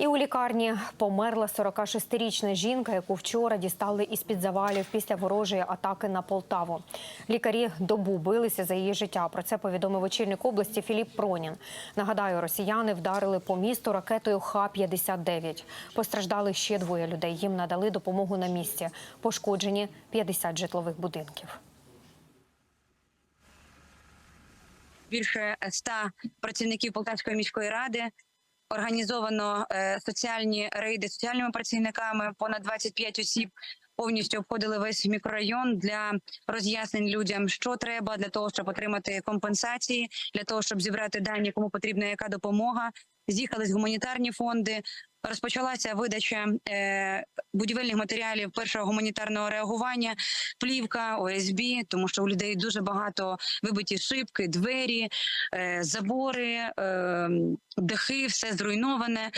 І у лікарні померла 46-річна жінка, яку вчора дістали із під завалів після ворожої атаки на Полтаву. Лікарі добу билися за її життя. Про це повідомив очільник області Філіп Пронін. Нагадаю, росіяни вдарили по місту ракетою Х-59. Постраждали ще двоє людей. Їм надали допомогу на місці. Пошкоджені 50 житлових будинків. більше 100 працівників Полтавської міської ради. Організовано е, соціальні рейди соціальними працівниками. Понад 25 осіб повністю обходили весь мікрорайон для роз'яснень людям, що треба для того, щоб отримати компенсації, для того, щоб зібрати дані, кому потрібна яка допомога. З'їхались гуманітарні фонди. Розпочалася видача е, будівельних матеріалів першого гуманітарного реагування, плівка, ОСБ, тому що у людей дуже багато вибиті шибки, двері, е, забори, е, дахи, все зруйноване.